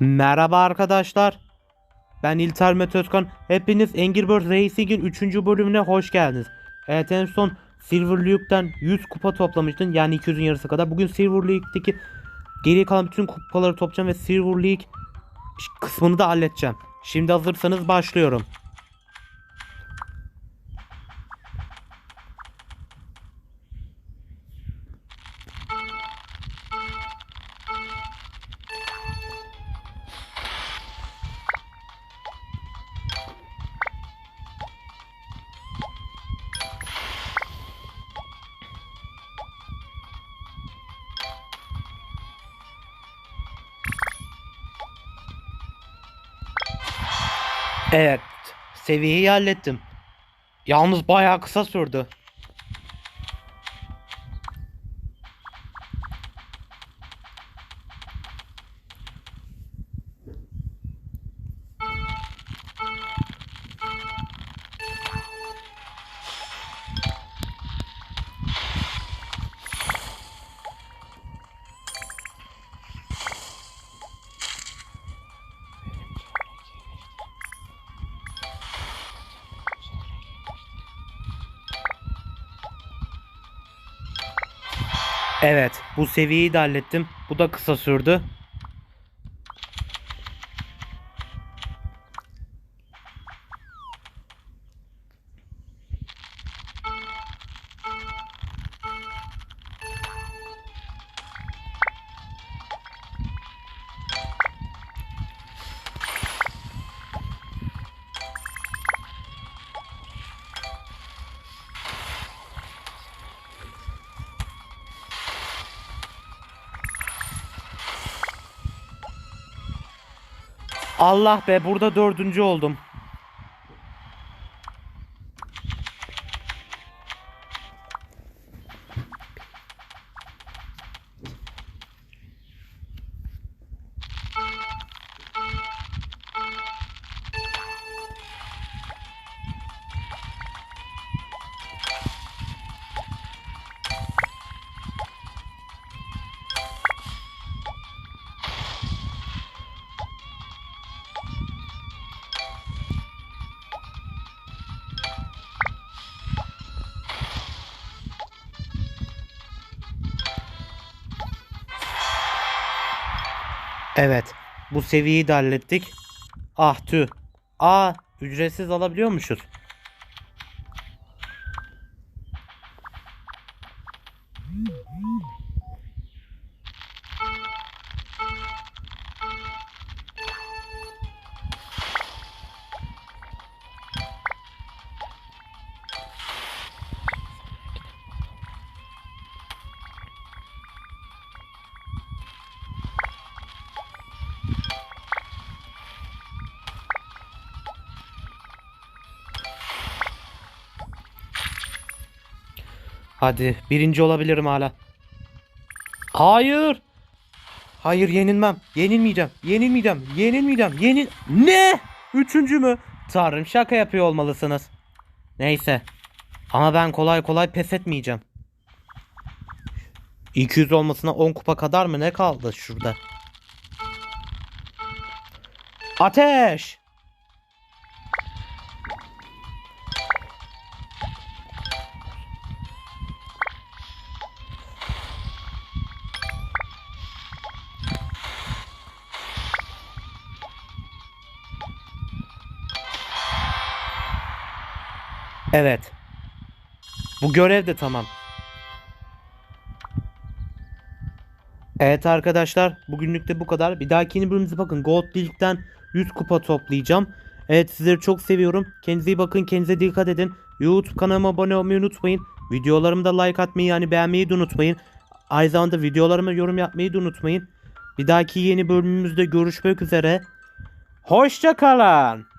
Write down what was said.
Merhaba arkadaşlar. Ben İlter Mete Özkan. Hepiniz Angry Birds Racing'in 3. bölümüne hoş geldiniz. Evet en son Silver League'den 100 kupa toplamıştın. Yani 200'ün yarısı kadar. Bugün Silver League'deki geriye kalan bütün kupaları toplayacağım ve Silver League kısmını da halledeceğim. Şimdi hazırsanız başlıyorum. Evet. Seviyeyi hallettim. Yalnız bayağı kısa sürdü. Evet, bu seviyeyi de hallettim. Bu da kısa sürdü. Allah be, burada dördüncü oldum. Evet, bu seviyeyi de hallettik. Ah tüh. Aa, ücretsiz alabiliyormuşuz. Hadi birinci olabilirim hala. Hayır. Hayır yenilmem. Yenilmeyeceğim. Yenilmeyeceğim. Yenilmeyeceğim. Yenil... Ne? Üçüncü mü? Tanrım şaka yapıyor olmalısınız. Neyse. Ama ben kolay kolay pes etmeyeceğim. 200 olmasına 10 kupa kadar mı ne kaldı şurada? Ateş! Evet. Bu görev de tamam. Evet arkadaşlar bugünlük de bu kadar. Bir dahaki yeni bölümümüze bakın. Gold League'den 100 kupa toplayacağım. Evet sizleri çok seviyorum. Kendinize iyi bakın. Kendinize dikkat edin. YouTube kanalıma abone olmayı unutmayın. Videolarımı da like atmayı yani beğenmeyi de unutmayın. Aynı zamanda videolarıma yorum yapmayı da unutmayın. Bir dahaki yeni bölümümüzde görüşmek üzere. Hoşçakalın.